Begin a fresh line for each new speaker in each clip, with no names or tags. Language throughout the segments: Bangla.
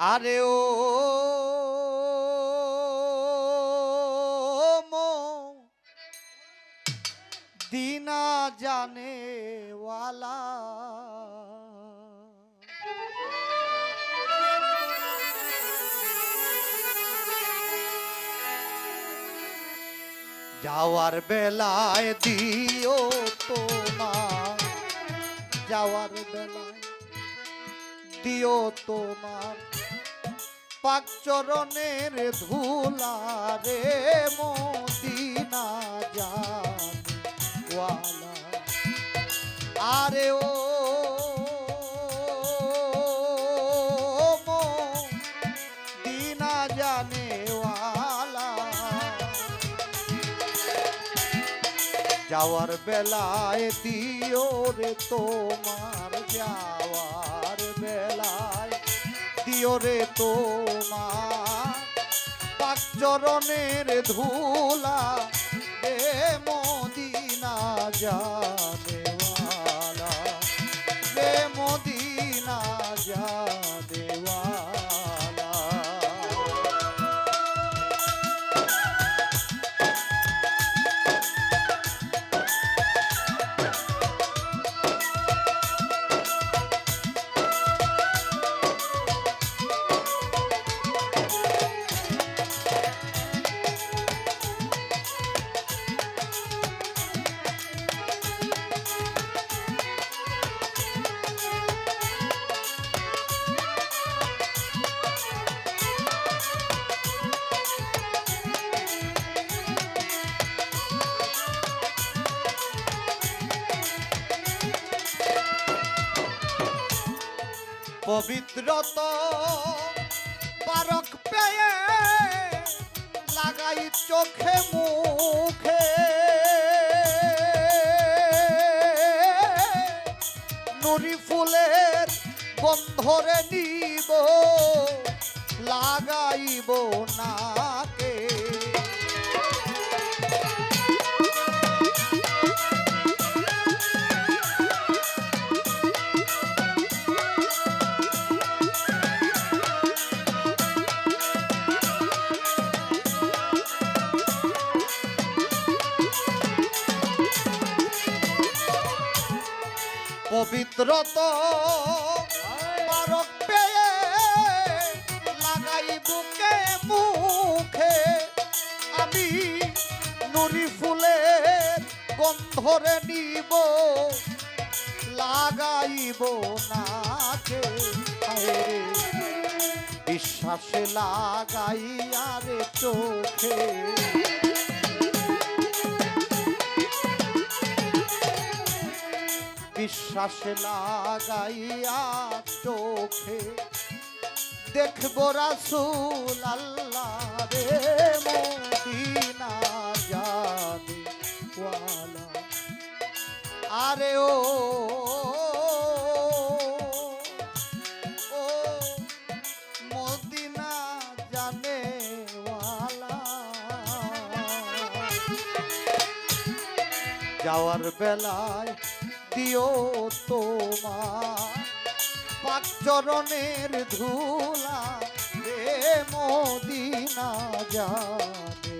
আরে ও দিনা জানে যাওয়ার বেলায় দিও তোমার যাওয়ার বেলায় দিও তোমার। পাক চরণের ধুলারে মদিনা জান ওয়ালা। আরে ও যাওয়ার বেলায় দিও রে তোমার বেলায় দিও রে তোমার। পাকচরণের ধুলা এ মদিনা জানেওয়ালা পবিত্রত। পারক পেয়ে লাগাই চোখে মুখে। নুরি ফুলের গন্ধরে নিব লাগাইব পবিত্রত। পারক লাগাই বুকে, মুখে। আমি নুরি ফুলের গন্ধরে নিব, লাগাইব নাকে। বিশ্বাসে লাগাই আরে চোখে। বিশ্বাসে লাগাইয়া চোখে। দেখব রাসুল আল্লাহ রে মদিনা যাবে ওয়ালা। আরে ও ও, মদিনা জানে যাওয়ার বেলায় দিও তোমার। পাক চরণের ধুলা রে মদিনা জানেওয়ালা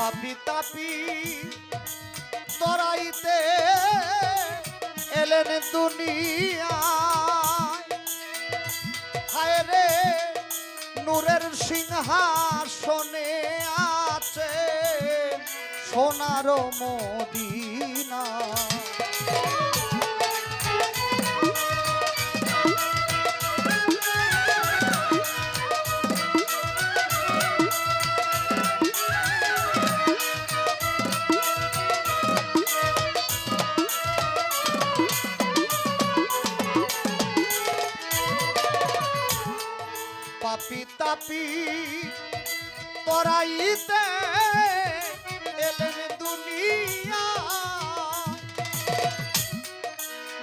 পাপি তাপি তরাইতে এলেন দুনিয়া রে নূরের সিংহাসনে আছে সোনার মদিনা। পাপি তাপি পরাইতে দুনিয়া।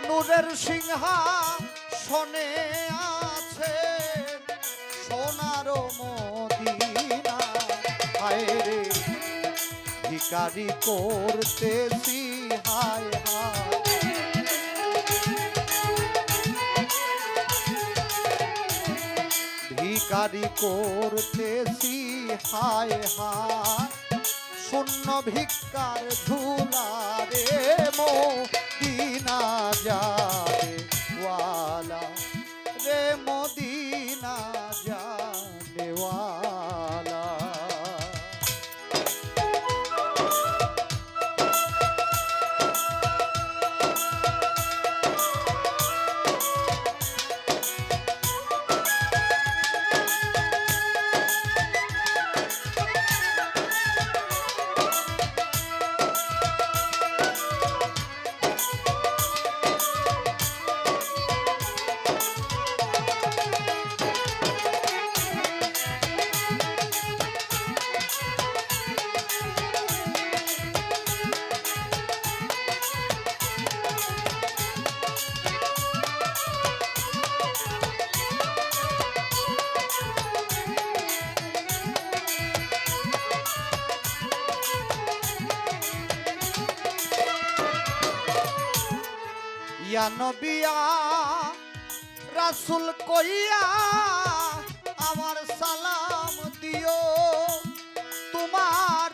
নূরের সিংহা শোনে আছে সোনার মদিনা। হায় রে ভিকারি করতেছি, হায় হায়। ভিকারি করতেছি হায় হায়। শূন্য ভিক্ষার ঝুলারে মো দিনা যাবে ইয়া নবিয়া, রাসুল কইয়া আমার সালাম দিও। তোমার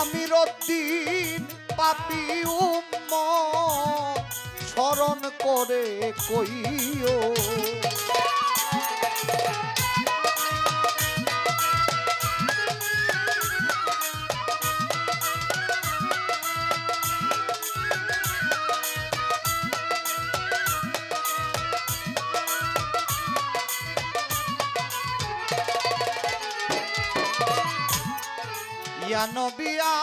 আমির উদ্দিন পাপি উম্ম স্মরণ করে কইও। ইয়া নবিয়া,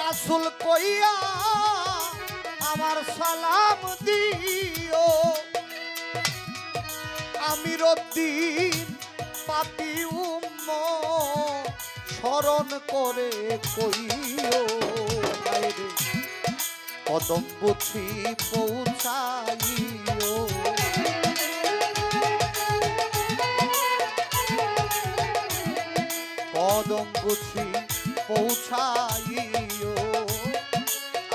রাসুল কইয়া আমার সালাম দিও। আমির উদ্দিন পাপি উম্ম স্মরণ করে কইও। কদম বুঝি পৌঁছাইও কদম পৌঁছাইও।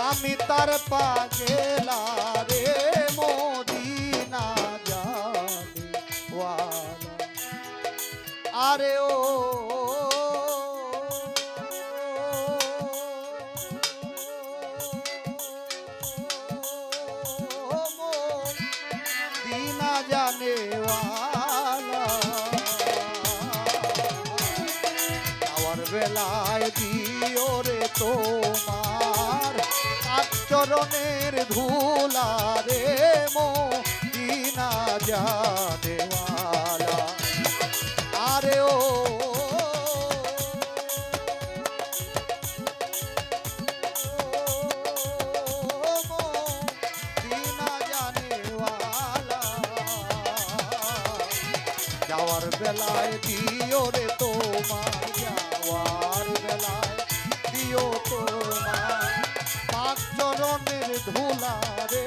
আমি তার পাগেলা রে মদিনা ওয়ালা। আরে ও বেলায় দিও রে তোমার। আচরণের ধুলা রে মো দিনা জানেওয়ালা আরে ও। যাওয়ার বেলায় দিও রে তোমার। যাওয়ার বেলায় দিও তোমার পাঁচ চরণের ধুলা রে